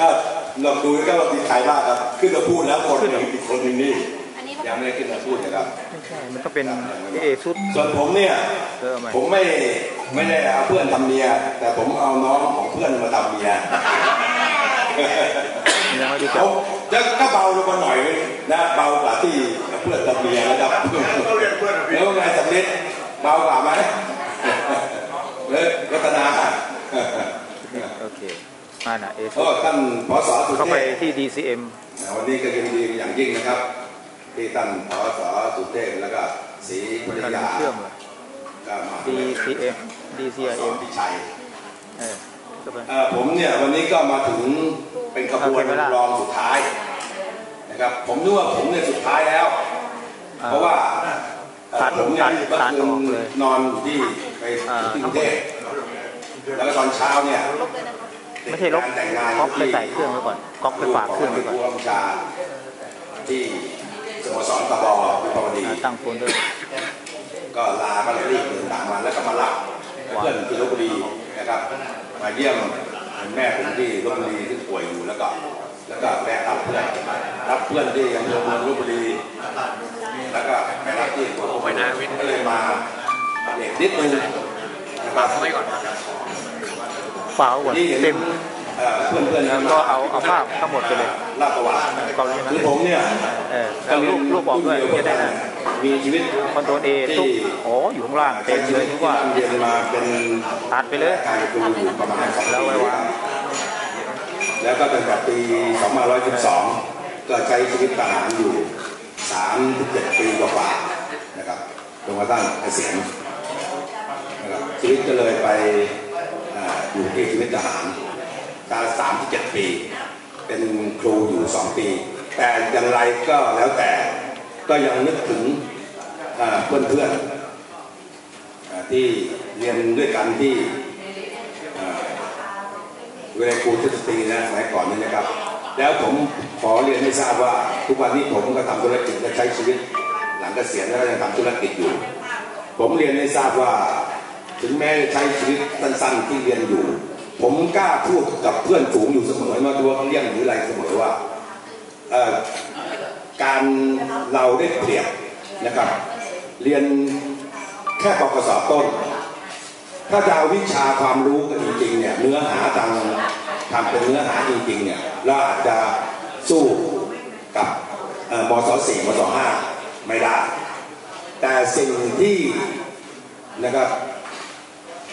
ก็ลองดูก็ว่ามีใครบ้างครับ ขึ้นมาพูดแล้วคนหนึ่งอีกคนหนึ่งนี่อันนี้ยังไม่ได้ขึ้นมาพูดนะครับไม่ใช่มันต้องเป็นเอซุดส่วนผมเนี่ยเออเอาใหม่ผมไม่ไม่ได้เอาเพื่อนทำเมีย แต่ผมเอาน้องของเพื่อนมาทำเมียยังไม่รู้จัเขากจะก็เบาลงมาหน่อยนึงนะเบากว่าที่เพื่อนทำเมียนะครับแล้วไงสำเร็จเบากว่าไหมเลยรัตนาโอเค อ่าน่ะเอซุก็ดท่านพศสุเข้าเทไปพที่ DCM วันนี้ก็ยินดีอย่างยิ่งนะครับ ที่ท่านพศสุเทพแล้วก็ศรีปริกำลัยางเชื่อมเลยก็มา DCM ส DCIM พิชัยเออเข้าไปเอ่อผมเนี่ยวันนี้ก็มาถึงเป็นขบวนเอาไปไม่ได้รองสุดท้ายนะครับ ผมนึกว่าผมเนี่ยสุดท้ายแล้วอ่าเพราะว่าเอ่อตัดผมเนี่ยตัดเมื่อตัดคืออกนเลยนอนอยู่ที่ไปอ่าที่กรุงเทพแล้วก็ตอนเช้าเนี่ย ลบเลยนะคะไม่ใช่ลบงานแต่งงานก๊อกไปใส่เครื่องไว้ก่อนก๊อกไปฝากเครื่องไว้ก่อนผู้บัญชาที่สโมสรตบวิภาวดีอ่าตั้งโฟลเดอร์ก็ลาก็เลยรีบเดินทางมาแล้วก็มารับเพื่อนที่ลบบุรีนะครับมาเยี่ยมแม่ผมที่ลบบุรีที่ป่วยอยู่แล้วก็แล้วก็แวะรับเพื่อนรับเพื่อนที่อำเภอเมืองลบบุรีแล้วก็ไปรับที่หัวไปนาวินก็เลยมาเด็กนิดนึงนะครับไม่ก่อน ฝาไว้ก่อนนี่เห็นเต็มเอ่อเพื่อนเพื่อนๆนะก็เอาเอาภาพทั้งหมดไปเลยลาดประวัติกรณีนั้นคือผมเนี่ยเออแล้วรูปรูปบอกด้วยจะได้นะมีชีวิตคอนโทรลเอทุกอ๋ออยู่ข้างล่างเต็มเลยทุกว่าเรียนมาเป็นตัดไปเลยการครูอยู่ประมาณสองแล้วปีไว้วางแล้วก็ตั้งแต่ปี2512 ก็ใช้ชีวิตทหารอยู่ 37 ปีกว่าๆนะครับจนกระทั่งเกษียณนะครับชีวิตก็เลยไป อยู่ที่ชีวิตทหารการ37ปี เป็นครูอยู่2ปี แต่อย่างไรก็แล้วแต่ก็ยังนึกถึงอ่าเพื่อนๆอ่าที่เรียนด้วยกันที่เวลาครูทฤษฎีนะสมัยก่อนนี่นะครับ แล้วผมขอเรียนให้ทราบว่า ทุกวันนี้ผมก็ทำธุรกิจและใช้ชีวิต หลังเกษียณแล้วก็ยังทำธุรกิจอยู่ ผมเรียนให้ทราบว่า แม้จะใช้ชีวิตสั้นๆที่เรียนอยู่ ผมกล้าพูดกับเพื่อนฝูงอยู่เสมอไม่ว่าตัวเขาเลี้ยงหรืออะไรเสมอว่าการเราได้เปรียบนะครับ เรียนแค่ปกสต้น ถ้าจะเอาวิชาความรู้กันจริงๆเนี่ยเนื้อหาทางทำเป็นเนื้อหาจริงๆเนี่ยเราอาจจะสู้กับเอ่อมศสี่มศห้าไม่ได้ แต่สิ่งที่นะครับ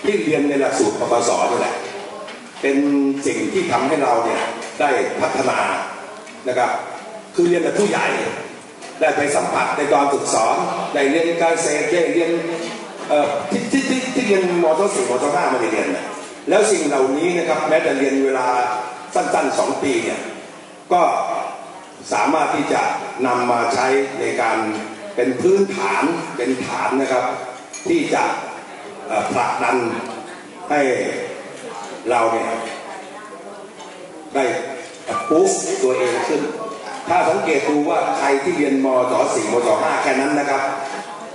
ที่เรียนในหลักสูตรปปสนี่แหละเป็นสิ่งที่ทำให้เราเนี่ยได้พัฒนานะครับ คือเรียนแบบผู้ใหญ่ ได้ไปสัมผัสในตอนฝึกสอนได้เรียนการเซได้เรียนที่ที่ที่ที่เรียนมศสี่มศห้าม่ได้เรียนนะแล้วสิ่งเหล่านี้นะครับแม้แต่เรียนเวลาสั้นๆสองปีเนี่ยก็สามารถที่จะนำมาใช้ในการเป็นพื้นฐานเป็นฐานนะครับ ที่จะ ผลักดันให้เราเนี่ยได้ปุ๊บตัวเองขึ้น ถ้าสังเกตดูว่าใครที่เรียนมศสี่มศห้าแค่นั้นนะครับ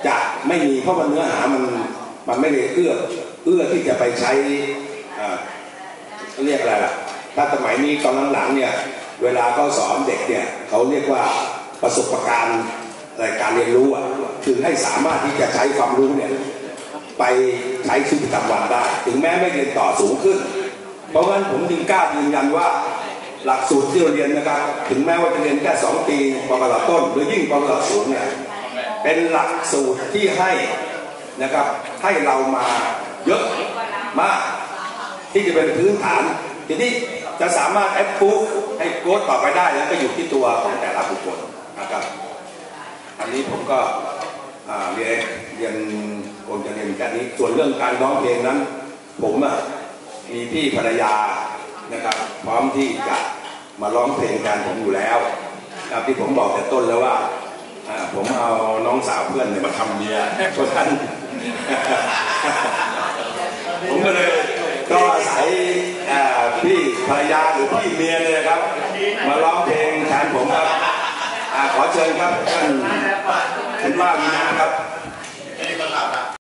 จะไม่มีเพราะมันเนื้อหามันมันไม่ได้เอื้อเอื้อที่จะไปใช้เรียกอะไรล่ะ ถ้าสมัยนี้ตอนหลังๆเนี่ยเวลาเขาสอนเด็กเนี่ยเขาเรียกว่าประสบการณ์ในการเรียนรู้อะคือให้สามารถที่จะใช้ความรู้เนี่ย ไปใช้ชีวิตประจำวันได้ ถึงแม้ไม่เรียนต่อสูงขึ้น เพราะงั้นผมจึงกล้ายืนยันว่าหลักสูตรที่เราเรียนนะครับ ถึงแม้ว่าจะเรียนแค่สองปีปกติต้น หรือยิ่งปกติสูงเนี่ยเป็นหลักสูตรที่ให้นะครับให้เรามาเยอะมาก ที่จะเป็นพื้นฐาน ทีนี้จะสามารถแอปปุ๊ให้โค้ดต่อไปได้แล้วก็อยู่ที่ตัวของแต่ละบุคคลนะครับ อันนี้ผมก็ เรียนเรียนผมจะเรียนแค่นี้ส่วนเรื่องการร้องเพลงนั้น ผมอะมีพี่ภรรยานะครับ พร้อมที่จะมาร้องเพลงแทนผมอยู่แล้วครับที่ผมบอกแต่ต้นแล้วว่าผมเอาน้องสาวเพื่อนเนี่ยมาทำเมียเพราะฉะนั้นผมก็เลยก็อาศัยพี่ภรรยาหรือพี่เมียเลยครับ มาร้องเพลงแทนผมครับ ขอเชิญครับท่านท่านว่ามีนาครับ